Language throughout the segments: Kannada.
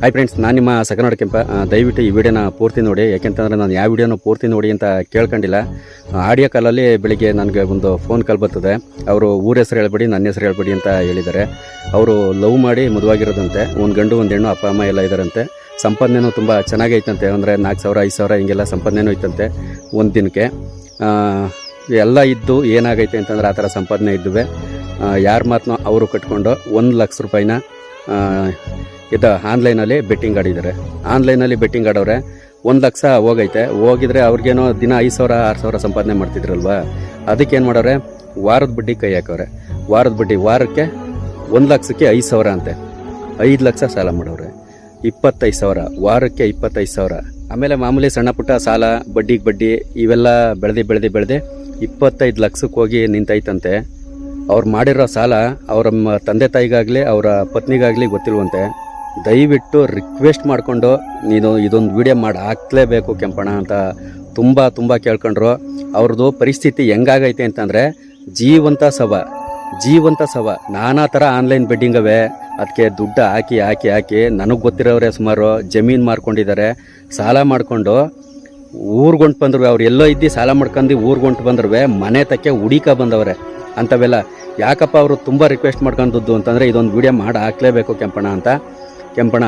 ಹಾಯ್ ಫ್ರೆಂಡ್ಸ್ ನಾನು ನಿಮ್ಮ ಸಕನಾಡ್ ಕೆಂಪ. ದಯವಿಟ್ಟು ಈ ವಿಡಿಯೋನ ಪೂರ್ತಿ ನೋಡಿ. ಯಾಕೆಂತಂದರೆ ನಾನು ಯಾವ ವಿಡಿಯೋನ ಪೂರ್ತಿ ನೋಡಿ ಅಂತ ಕೇಳ್ಕೊಂಡಿಲ್ಲ. ಆಡಿಯೋ ಕಾಲಲ್ಲಿ ಬೆಳಿಗ್ಗೆ ನನಗೆ ಒಂದು ಫೋನ್ ಕಾಲ್ ಬರ್ತದೆ. ಅವರು ಊರ ಹೆಸರು ಹೇಳ್ಬೇಡಿ, ನನ್ನ ಹೆಸರು ಹೇಳ್ಬೇಡಿ ಅಂತ ಹೇಳಿದ್ದಾರೆ. ಅವರು ಲವ್ ಮಾಡಿ ಮದುವಾಗಿರೋದಂತೆ, ಒಂದು ಗಂಡು, ಒಂದು ಹೆಣ್ಣು, ಅಪ್ಪ, ಅಮ್ಮ ಎಲ್ಲ ಇದ್ದಾರಂತೆ. ಸಂಪಾದನೆನೂ ತುಂಬ ಚೆನ್ನಾಗೈತಂತೆ ಅಂದರೆ ನಾಲ್ಕು ಸಾವಿರ, ಐದು ಸಾವಿರ ಹಿಂಗೆಲ್ಲ ಸಂಪಾದನೆನೂ ಇತ್ತಂತೆ ಒಂದು ದಿನಕ್ಕೆ. ಎಲ್ಲ ಇದ್ದು ಏನಾಗೈತೆ ಅಂತಂದ್ರೆ ಆ ಥರ ಸಂಪಾದನೆ ಇದ್ದುವೆ. ಯಾರ ಮಾತನ್ನ ಅವರು ಕಟ್ಕೊಂಡು ಒಂದು ಲಕ್ಷ ರೂಪಾಯಿನ ಇದು ಆನ್ಲೈನಲ್ಲಿ ಬೆಟ್ಟಿಂಗ್ ಆಡಿದ್ದಾರೆ. ಆನ್ಲೈನಲ್ಲಿ ಬೆಟ್ಟಿಂಗ್ ಆಡೋರೆ ಒಂದು ಲಕ್ಷ ಹೋಗೈತೆ. ಹೋಗಿದ್ರೆ ಅವ್ರಿಗೇನೋ ದಿನ ಐದು ಸಾವಿರ, ಆರು ಸಾವಿರ ಸಂಪಾದನೆ ಮಾಡ್ತಿದ್ರಲ್ವಾ? ಅದಕ್ಕೆ ಏನು ಮಾಡೋರೆ? ವಾರದ ಬಡ್ಡಿ ಕೈ ಹಾಕೋರೆ. ವಾರದ ಬಡ್ಡಿ ವಾರಕ್ಕೆ ಒಂದು ಲಕ್ಷಕ್ಕೆ ಐದು ಸಾವಿರ ಅಂತೆ. ಐದು ಲಕ್ಷ ಸಾಲ ಮಾಡೋರೆ. ಇಪ್ಪತ್ತೈದು ಸಾವಿರ, ವಾರಕ್ಕೆ ಇಪ್ಪತ್ತೈದು ಸಾವಿರ. ಆಮೇಲೆ ಮಾಮೂಲಿ ಸಣ್ಣ ಪುಟ್ಟ ಸಾಲ, ಬಡ್ಡಿಗೆ ಬಡ್ಡಿ, ಇವೆಲ್ಲ ಬೆಳೆದು ಬೆಳೆದು ಬೆಳೆದು ಇಪ್ಪತ್ತೈದು ಲಕ್ಷಕ್ಕೆ ಹೋಗಿ ನಿಂತೈತಂತೆ. ಅವ್ರು ಮಾಡಿರೋ ಸಾಲ ಅವರ ತಂದೆ ತಾಯಿಗಾಗಲಿ ಅವರ ಪತ್ನಿಗಾಗಲಿ ಗೊತ್ತಿಲ್ವಂತೆ. ದಯವಿಟ್ಟು ರಿಕ್ವೆಸ್ಟ್ ಮಾಡಿಕೊಂಡು ನೀನು ಇದೊಂದು ವಿಡಿಯೋ ಮಾಡಿ ಹಾಕ್ಲೇಬೇಕು ಕೆಂಪಣ್ಣ ಅಂತ ತುಂಬ ತುಂಬ ಕೇಳ್ಕೊಂಡ್ರು. ಅವ್ರದ್ದು ಪರಿಸ್ಥಿತಿ ಹೆಂಗಾಗೈತೆ ಅಂತಂದರೆ ಜೀವಂತ ಸವ ಜೀವಂತ ಸವ ನಾನಾ ಥರ ಆನ್ಲೈನ್ ಬೆಡ್ಡಿಂಗವೇ ಅದಕ್ಕೆ ದುಡ್ಡು ಹಾಕಿ ಹಾಕಿ ಹಾಕಿ ನನಗೆ ಗೊತ್ತಿರೋರೇ ಸುಮಾರು ಜಮೀನು ಮಾರ್ಕೊಂಡಿದ್ದಾರೆ ಸಾಲ ಮಾಡಿಕೊಂಡು ಊರ್ಗೊಂಡು ಬಂದ್ರು ಅವ್ರು ಎಲ್ಲೋ ಇದ್ದು ಸಾಲ ಮಾಡ್ಕೊಂಡು ಊರ್ಗೊಂಡು ಬಂದ್ರು ಮನೆ ತಕ್ಕೆ ಹುಡಿಕ ಬಂದವ್ರೆ. ಅಂಥವೆಲ್ಲ ಯಾಕಪ್ಪ ಅವರು ತುಂಬ ರಿಕ್ವೆಸ್ಟ್ ಮಾಡ್ಕೊಂಡದ್ದು ಅಂತಂದರೆ ಇದೊಂದು ವಿಡಿಯೋ ಮಾಡಿ ಹಾಕ್ಲೇಬೇಕು ಕೆಂಪಣ್ಣ ಅಂತ. ಕೆಂಪಣ್ಣ,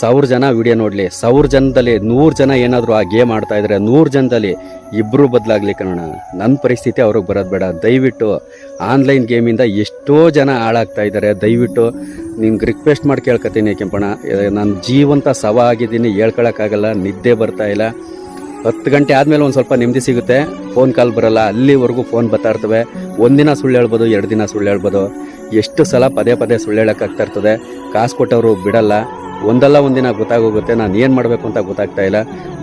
ಸಾವಿರ ಜನ ವಿಡಿಯೋ ನೋಡಲಿ. ಸಾವಿರ ಜನದಲ್ಲಿ ನೂರು ಜನ ಏನಾದರೂ ಆ ಗೇಮ್ ಆಡ್ತಾ ಇದ್ದಾರೆ ನೂರು ಜನದಲ್ಲಿ ಇಬ್ಬರು ಬದಲಾಗಲಿ ಕಣೋಣ ನನ್ನ ಪರಿಸ್ಥಿತಿ ಅವ್ರಿಗೆ ಬರೋದು ಬೇಡ. ದಯವಿಟ್ಟು ಆನ್ಲೈನ್ ಗೇಮಿಂದ ಎಷ್ಟೋ ಜನ ಹಾಳಾಗ್ತಾ ಇದ್ದಾರೆ ದಯವಿಟ್ಟು ನಿಮ್ಗೆ ರಿಕ್ವೆಸ್ಟ್ ಮಾಡಿ ಕೇಳ್ಕೊತೀನಿ ಕೆಂಪಣ್ಣ. ನಾನು ಜೀವಂತ ಸವ ಆಗಿದ್ದೀನಿ, ಹೇಳ್ಕೊಳಕ್ಕಾಗಲ್ಲ, ನಿದ್ದೆ ಬರ್ತಾ ಇಲ್ಲ. ಹತ್ತು ಗಂಟೆ ಆದಮೇಲೆ ಒಂದು ಸ್ವಲ್ಪ ನೆಮ್ಮದಿ ಸಿಗುತ್ತೆ. ಫೋನ್ ಕಾಲ್ ಬರಲ್ಲ, ಅಲ್ಲಿವರೆಗೂ ಫೋನ್ ಬರ್ತಾ ಇರ್ತವೆ. ಒಂದಿನ ಸುಳ್ಳು ಹೇಳ್ಬೋದು, ಎರಡು ದಿನ ಸುಳ್ಳು ಹೇಳ್ಬೋದು. ಎಷ್ಟು ಸಲ ಪದೇ ಪದೇ ಸುಳ್ಳು ಹೇಳೋಕ್ಕಾಗ್ತಾ ಇರ್ತದೆ. ಕಾಸು ಕೊಟ್ಟವರು ಬಿಡಲ್ಲ. ಒಂದಲ್ಲ ಒಂದಿನ ಗೊತ್ತಾಗೋಗುತ್ತೆ. ನಾನು ಏನು ಮಾಡಬೇಕು ಅಂತ ಗೊತ್ತಾಗ್ತಾ ಇಲ್ಲ.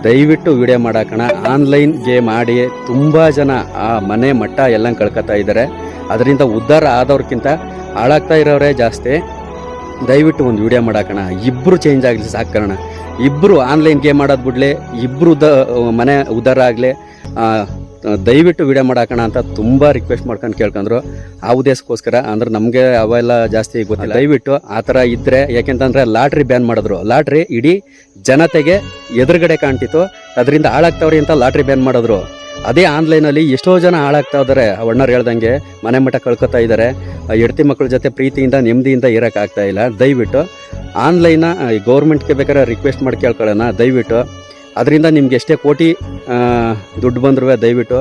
ದಯವಿಟ್ಟು ವಿಡಿಯೋ ಮಾಡಾಕೋಣ ಆನ್ಲೈನ್ ಗೇಮ್ ಆಡಿ ತುಂಬ ಜನ ಆ ಮನೆ ಮಟ್ಟ ಎಲ್ಲ ಕಳ್ಕೊತಾ ಇದ್ದಾರೆ ಅದರಿಂದ ಉದ್ಧಾರ ಆದವ್ರಿಗಿಂತ ಹಾಳಾಗ್ತಾ ಇರೋರೇ ಜಾಸ್ತಿ. ದಯವಿಟ್ಟು ಒಂದು ವಿಡಿಯೋ ಮಾಡಾಕೋಣ. ಇಬ್ಬರು ಚೇಂಜ್ ಆಗಲಿ ಸಾಕೋಣ. ಇಬ್ಬರು ಆನ್ಲೈನ್ ಗೇಮ್ ಆಡೋದು ಬಿಡಲಿ ಇಬ್ಬರು ದ ಮನೆ ಉದ್ಧಾರ ಆಗಲಿ ದಯವಿಟ್ಟು ವಿಡಿಯೋ ಮಾಡಾಕೋಣ ಅಂತ ತುಂಬ ರಿಕ್ವೆಸ್ಟ್ ಮಾಡ್ಕೊಂಡು ಕೇಳ್ಕೊಂಡ್ರು. ಆ ಉದ್ದೇಶಕ್ಕೋಸ್ಕರ, ಅಂದ್ರೆ ನಮಗೆ ಅವೆಲ್ಲ ಜಾಸ್ತಿ ಗೊತ್ತಿಲ್ಲ. ದಯವಿಟ್ಟು ಆ ಥರ ಇದ್ದರೆ ಯಾಕೆಂತಂದರೆ ಲಾಟ್ರಿ ಬ್ಯಾನ್ ಮಾಡಿದ್ರು. ಲಾಟ್ರಿ ಇಡೀ ಜನತೆಗೆ ಎದುರುಗಡೆ ಕಾಣ್ತಿತ್ತು. ಅದರಿಂದ ಹಾಳಾಗ್ತಾವ್ರಿ ಅಂತ ಲಾಟ್ರಿ ಬ್ಯಾನ್ ಮಾಡಿದ್ರು. ಅದೇ ಆನ್ಲೈನಲ್ಲಿ ಎಷ್ಟೋ ಜನ ಹಾಳಾಗ್ತಾ ಇದ್ದಾರೆ ಅಣ್ಣರು ಹೇಳ್ದಂಗೆ ಮನೆ ಮಠ ಕಳ್ಕೊತಾ ಇದ್ದಾರೆ ಹೆಡ್ತಿ ಮಕ್ಕಳ ಜೊತೆ ಪ್ರೀತಿಯಿಂದ, ನೆಮ್ಮದಿಯಿಂದ ಇರೋಕ್ಕಾಗ್ತಾ ಇಲ್ಲ. ದಯವಿಟ್ಟು ಆನ್ಲೈನ ಗೌರ್ಮೆಂಟ್ಗೆ ಬೇಕಾದ್ರೆ ರಿಕ್ವೆಸ್ಟ್ ಮಾಡಿ ಕೇಳ್ಕೊಳ್ಳೋಣ. ದಯವಿಟ್ಟು ಅದರಿಂದ ನಿಮ್ಗೆ ಎಷ್ಟೇ ಕೋಟಿ ದುಡ್ಡು ಬಂದರೂ ದಯವಿಟ್ಟು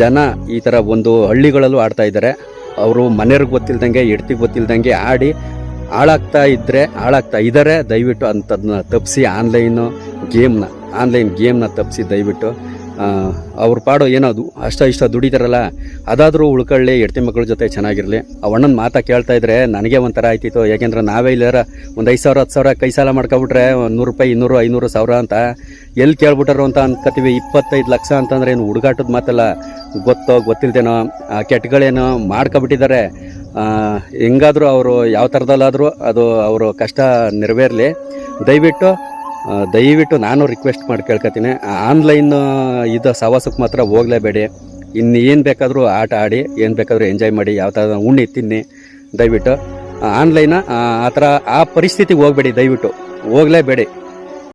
ಜನ ಈ ಥರ ಒಂದು ಹಳ್ಳಿಗಳಲ್ಲೂ ಆಡ್ತಾ ಇದ್ದಾರೆ. ಅವರು ಮನೆಯವ್ರಿಗೆ ಗೊತ್ತಿಲ್ದಂಗೆ ಎಡ್ತಿಗೆ ಗೊತ್ತಿಲ್ದಂಗೆ ಆಡಿ ಹಾಳಾಗ್ತಾ ಇದ್ದರೆ ಹಾಳಾಗ್ತಾ ಇದ್ದಾರೆ ದಯವಿಟ್ಟು ಅಂಥದನ್ನ ತಪ್ಪಿಸಿ ಆನ್ಲೈನು ಗೇಮ್ನ ಆನ್ಲೈನ್ ಗೇಮ್ನ ತಪ್ಪಿಸಿ ದಯವಿಟ್ಟು. ಅವ್ರ ಪಾಡು ಏನದು? ಅಷ್ಟ ಇಷ್ಟ ದುಡಿತಾರಲ್ಲ, ಅದಾದರೂ ಉಳ್ಕೊಳ್ಳಿ, ಹೆಡ್ತಿ ಮಕ್ಕಳ ಜೊತೆ ಚೆನ್ನಾಗಿರಲಿ. ಆ ಅಣ್ಣನ ಮಾತಾ ಕೇಳ್ತಾ ಇದ್ರೆ ನನಗೆ ಒಂಥರ ಆಯ್ತಿತ್ತು. ಯಾಕೆಂದ್ರೆ ನಾವೇ ಇಲ್ಲಾರ ಒಂದು ಐದು ಸಾವಿರ ಹತ್ತು ಸಾವಿರ ಕೈ ಸಾಲ ಮಾಡ್ಕೊಬಿಟ್ರೆ ಒಂದು ನೂರು ರೂಪಾಯಿ, ಇನ್ನೂರು, ಐನೂರು ಸಾವಿರ ಅಂತ ಎಲ್ಲಿ ಕೇಳ್ಬಿಟ್ಟಾರು ಅಂತ ಅನ್ಕೋತೀವಿ. ಇಪ್ಪತ್ತೈದು ಲಕ್ಷ ಅಂತಂದ್ರೆ ಏನು ಹುಡುಗಾಟದ ಮಾತಲ್ಲ. ಗೊತ್ತೋ ಗೊತ್ತಿಲ್ದೇನೋ ಕೆಟ್ಟಗಳೇನೋ ಮಾಡ್ಕೊಬಿಟ್ಟಿದ್ದಾರೆ. ಹೆಂಗಾದರೂ ಅವರು ಯಾವ ಥರದಲ್ಲಾದರೂ ಅದು ಅವರು ಕಷ್ಟ ನೆರವೇರಲಿ. ದಯವಿಟ್ಟು ದಯವಿಟ್ಟು ನಾನು ರಿಕ್ವೆಸ್ಟ್ ಮಾಡಿ ಕೇಳ್ಕೊತೀನಿ ಆನ್ಲೈನ್ ಇದು ಸವಾಸಕ್ಕೆ ಮಾತ್ರ ಹೋಗಲೇಬೇಡಿ. ಇನ್ನು ಏನು ಬೇಕಾದರೂ ಆಟ ಆಡಿ, ಏನು ಬೇಕಾದರೂ ಎಂಜಾಯ್ ಮಾಡಿ, ಯಾವ ಥರ ಉಣ್ಣಿ ತಿನ್ನಿ, ದಯವಿಟ್ಟು. ಆನ್ಲೈನ ಆ ಥರ ಆ ಪರಿಸ್ಥಿತಿಗೆ ಹೋಗಬೇಡಿ, ದಯವಿಟ್ಟು. ಹೋಗಲೇಬೇಡಿ.